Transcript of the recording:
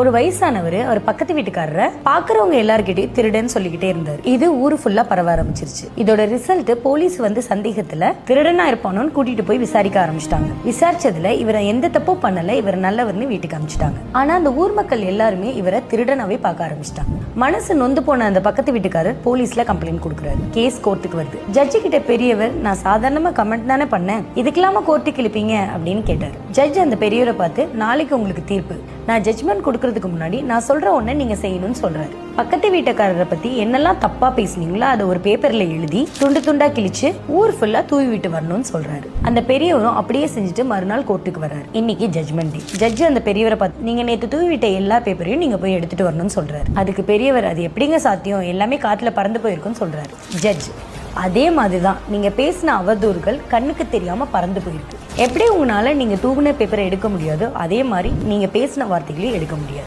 ஒரு வயசானவர் அவர் பக்கத்து வீட்டுக்காரரை பாக்குறவங்க எல்லார்கிட்டயும் திருடன் சொல்லிக்கிட்டே இருந்தார். இது ஊரு ஃபுல்லா பரவ ஆரம்பிச்சிருச்சு. இதோட ரிசல்ட் போலீஸ் வந்து சந்தேகத்துல திருடனா இருப்பானோன்னு கூட்டிட்டு போய் விசாரிக்க ஆரம்பிச்சிட்டாங்க. விசாரிச்சதுல இவரை எந்த தப்பும் பண்ணல இவர் நல்லவர்னு வீட்டுக்கு அனுப்பிச்சிட்டாங்க ஆனா அந்த ஊர் மக்கள் எல்லாருமே இவரை திருடனாவே பார்க்க ஆரம்பிச்சிட்டாங்க. மனசு நொந்து போன அந்த பக்கத்து வீட்டுக்காரர் போலீஸ்ல கம்ப்ளைண்ட் கொடுக்குறாரு. கேஸ் கோர்ட்டுக்கு வருது. ஜட்ஜி கிட்ட பெரியவர் நான் சாதாரணமா கமெண்ட் தானே பண்ணேன். இதுக்கெல்லாம கோர்ட்டுக்கு இழுப்பீங்க அப்படின்னு கேட்டார். ஜட்ஜ் அந்த பெரியவரை பார்த்து நாளைக்கு உங்களுக்கு தீர்ப்பு. நான் ஜட்ஜ்மெண்ட் சொல்றதுக்கு முன்னாடி நான் சொல்ற ஒண்ணு நீங்க செய்யணும்னு சொல்றாரு. பக்கத்து வீட்டுக்காரரை பத்தி என்னெல்லாம் தப்பா பேசுனீங்களோ அதை ஒரு பேப்பர்ல எழுதி துண்டு துண்டா கிழிச்சு ஊர் ஃபுல்லா தூவி விட்டு வரணும்னு சொல்றாரு. அந்த பெரியவரும் அப்படியே செஞ்சுட்டு மறுநாள் கோர்ட்டுக்கு வர்றாரு. இன்னைக்கு ஜட்மெண்ட் டே ஜட்ஜ் அந்த பெரியவரை பார்த்து நீங்க நேற்று தூவி விட்ட எல்லா பேப்பரையும் நீங்க போய் எடுத்துட்டு வரணும்னு சொல்றாரு. அதுக்கு பெரியவர் அது எப்படிங்க சாத்தியம்? எல்லாமே காத்துல பறந்து போயிருக்குன்னு சொல்றாரு. ஜட்ஜ் அதே மாதிரி தான் நீங்க பேசின அவதூறுகள் கண்ணுக்கு தெரியாம பறந்து போயிருக்கு. எப்படி உங்களால நீங்க தூங்கின பேப்பரை எடுக்க முடியாதோ அதே மாதிரி நீங்க பேசின வார்த்தைகளையும் எடுக்க முடியாது.